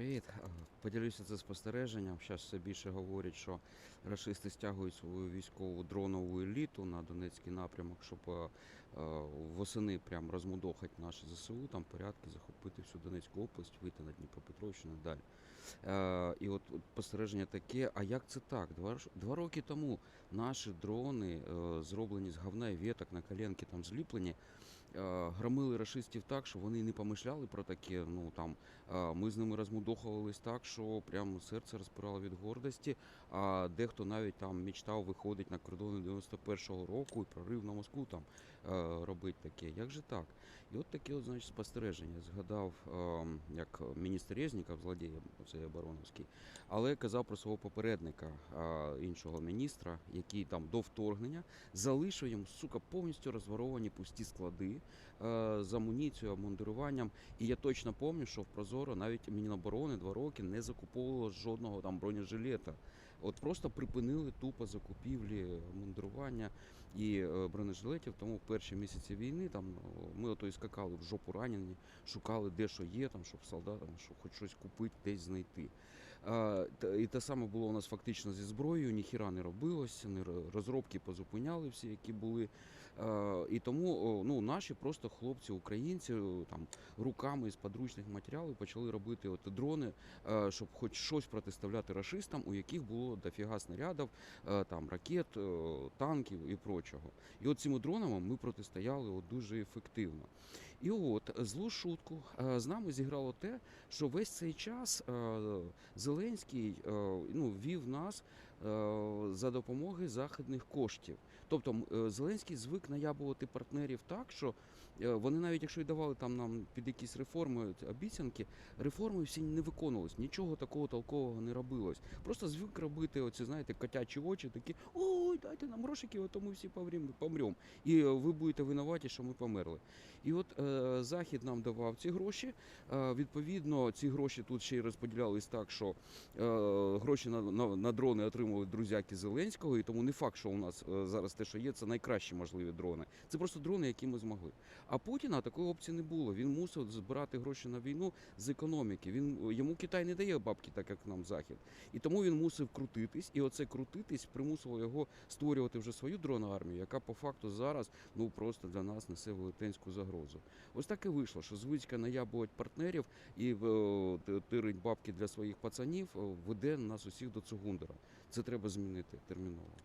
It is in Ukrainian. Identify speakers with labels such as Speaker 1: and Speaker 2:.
Speaker 1: Привіт. Е, Поділюся це спостереженням. Зараз все більше говорять, що рашисти стягують свою військову дронову еліту на Донецький напрямок, щоб е, е, восени прям розмудохати наші ЗСУ, там порядки, захопити всю Донецьку область, вийти на Дніпропетровщину і далі. І от спостереження таке, а як це так? Два, два роки тому наші дрони, зроблені з говна і веток на коленки там зліплені, громили рашистів так, що вони не помишляли про таке. Ну там е, ми з ними розмудохувались так, що прям серце розпирало від гордості. А дехто навіть там мечтав виходить на кордони 91-го року і прорив на Москву там е, робить таке. Як же так? І от таке, от, значить, спостереження. Згадав, е, як міністр Резніков, злодій цей обороновський, але казав про свого попередника, е, іншого міністра, який там до вторгнення залишив йому, сука, повністю розворовані пусті склади е, з амуніцією, обмундируванням. І я точно пам'ятаю, що в Прозоро навіть Міноборони два роки не закуповувало жодного там бронежилета. От просто припинили тупо закупівлі мундирування і е, бронежилетів. Тому в перші місяці війни там ми ото і скакали в жопу ранені, шукали де що є, там, щоб солдатам щоб хоч щось купити, десь знайти. А, і те саме було у нас фактично зі зброєю, ніхіра не робилося, не розробки позупиняли всі, які були. А, і тому ну, наші просто хлопці, українці, там руками з подручних матеріалів почали робити от дрони, е, щоб хоч щось протиставляти рашистам, у яких було дофіга снарядів, е, там ракет, е, танків і прочого. І от цими дронами ми протистояли от дуже ефективно. І от злу шутку е, з нами зіграло те, що весь цей час Зеленський ну, вів нас за допомоги західних коштів. Тобто е, Зеленський звик наябувати партнерів так, що е, вони навіть якщо й давали там нам під якісь реформи обіцянки, реформи всі не виконувались, нічого такого толкового не робилось. Просто звик робити оці, знаєте, котячі очі, такі ой, дайте нам грошики, а то ми всі помремо. помрем. І е, ви будете винуваті, що ми померли. І от е, Захід нам давав ці гроші. Е, відповідно, ці гроші тут ще й розподілялись так, що е, гроші на, на, на дрони отримували друзяки Зеленського, і тому не факт, що у нас е, зараз те, що є, це найкращі можливі дрони. Це просто дрони, які ми змогли. А Путіна такої опції не було. Він мусив збирати гроші на війну з економіки. Він йому Китай не дає бабки, так як нам Захід. І тому він мусив крутитись, і оце крутитись примусило його створювати вже свою дронну армію, яка по факту зараз ну просто для нас несе велетенську загрозу. Ось так і вийшло, що звичка наябувати партнерів і е, тирить бабки для своїх пацанів е, веде нас усіх до Цугундера. Це треба змінити терміново.